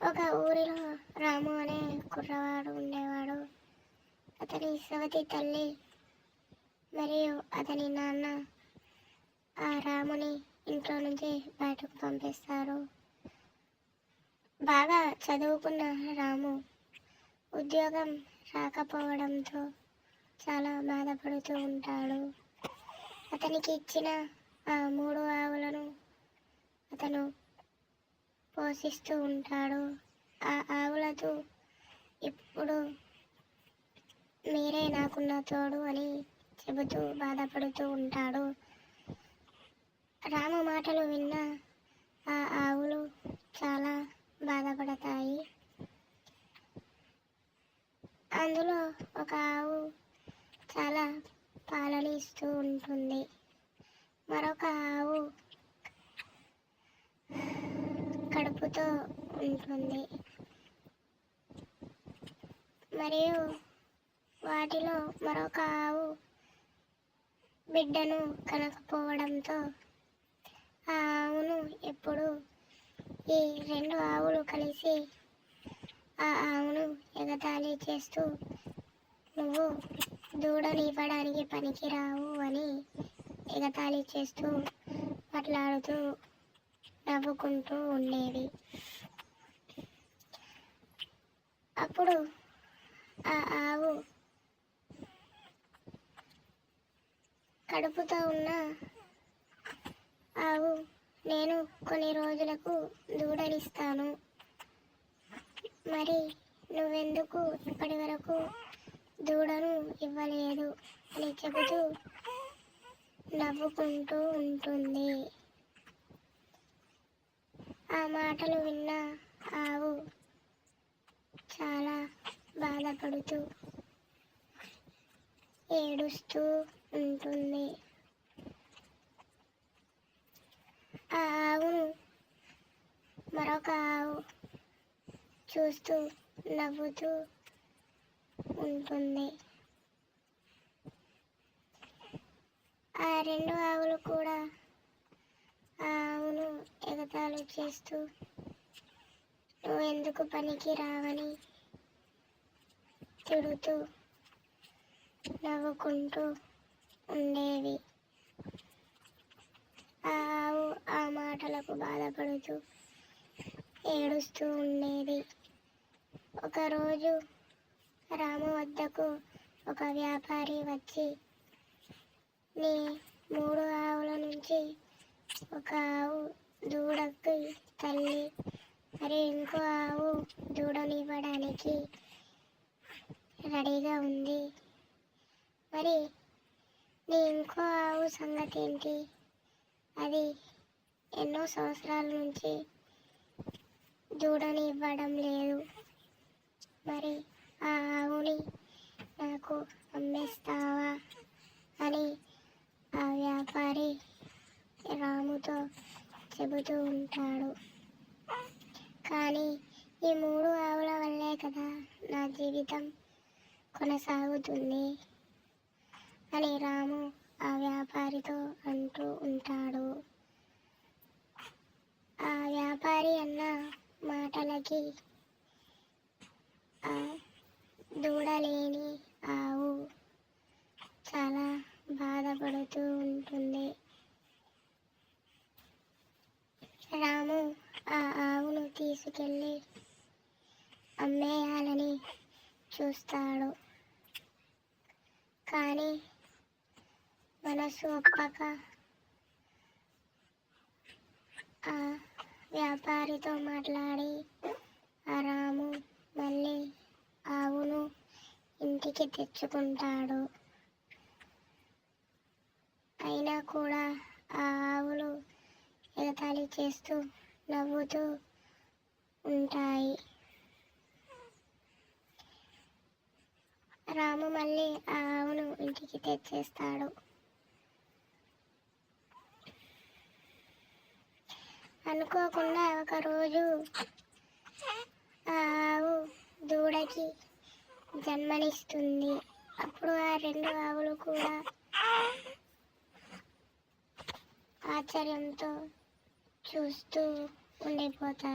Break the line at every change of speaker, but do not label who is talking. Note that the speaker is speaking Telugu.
ఒక ఊరిలో రాము అనే కుర్రవాడు ఉండేవాడు. అతని సవతి తల్లి మరియు అతని నాన్న ఆ రాముని ఇంట్లో నుంచి బయటకు పంపిస్తారు. బాగా చదువుకున్న రాము ఉద్యోగం రాకపోవడంతో చాలా బాధపడుతూ ఉంటాడు. అతనికి ఇచ్చిన ఆ మూడు ఆవులను అతను పోషిస్తూ ఉంటాడు. ఆ ఆవులతో ఇప్పుడు మీరే నాకున్న తోడు అని చెబుతూ బాధపడుతూ ఉంటాడు. రామ మాటలు విన్న ఆ ఆవులు చాలా బాధపడతాయి. అందులో ఒక ఆవు చాలా పాలని ఇస్తూ ఉంటుంది. మరొక ఆవు ఉంటుంది. మరియు వాటిలో మరొక ఆవు బిడ్డను కనకపోవడంతో ఆ ఆవును ఎప్పుడు ఈ రెండు ఆవులు కలిసి ఆ ఆవును ఎగతాళి చేస్తూ నువ్వు దూడని ఇవ్వడానికి పనికిరావు అని ఎగతాళి చేస్తూ మాట్లాడుతూ నవ్వుకుంటూ ఉండేది. అప్పుడు ఆ ఆవు కడుపుతో ఉన్న ఆవు నేను కొన్ని రోజులకు దూడనిస్తాను. మరి నువ్వెందుకు ఇప్పటి వరకు దూడను ఇవ్వలేదు? అని చెబుతూ నవ్వుకుంటూ ఉంటుంది. ఆ మాటలు విన్న ఆవు చాలా బాధపడుతూ ఏడుస్తూ ఉంటుంది. ఆ ఆవును మరొక ఆవు చూస్తూ నవ్వుతూ ఉంటుంది. ఆ రెండు ఆవులు కూడా ఆవును ఎగతాళి చేస్తూ నువ్వు ఎందుకు పనికి రావని తిడుతూ నవ్వుకుంటూ ఉండేవి. ఆ ఆవు ఆ మాటలకు బాధపడుతూ ఏడుస్తూ ఉండేది. ఒకరోజు రాము వద్దకు ఒక వ్యాపారి వచ్చి నీ మూడు ఆవుల నుంచి ఒక ఆవు దూడకు తల్లి మరి ఇంకో ఆవు దూడనివ్వడానికి రెడీగా ఉంది. మరి నీ ఇంకో ఆవు సంగతి ఏంటి? అది ఎన్నో సంవత్సరాల నుంచి దూడని ఇవ్వడం లేదు. మరి ఆ ఆవుని నాకు అమ్మేస్తావా అని ఆ వ్యాపారి చెబుతూ చెబుతూ ఉంటాడు. కానీ ఈ మూడు ఆవుల వల్లే కదా నా జీవితం కొనసాగుతుంది అని రాము ఆ వ్యాపారితో అంటూ ఉంటాడు. ఆ వ్యాపారి అన్న మాటలకి ఆ దూడలేని ఆవు చాలా బాధపడుతూ ఉంటుంది రాము ఆ ఆవును తీసుకెళ్ళి అమ్మేయాలని చూస్తాడు. కానీ మనసు ఒప్పక ఆ వ్యాపారితో మాట్లాడి ఆ రాము మళ్ళీ ఆవును ఇంటికి తెచ్చుకుంటాడు. అయినా కూడా ఆ ఆవులు ఎగతాళి చేస్తూ నవ్వుతూ ఉంటాయి. రాము మళ్ళీ ఆ ఆవును ఇంటికి తెచ్చేస్తాడు. అనుకోకుండా ఒకరోజు ఆ ఆవు దూడకి జన్మనిస్తుంది. అప్పుడు ఆ రెండు ఆవులు కూడా ఆశ్చర్యంతో చూస్తూ ఉండిపోతాయి.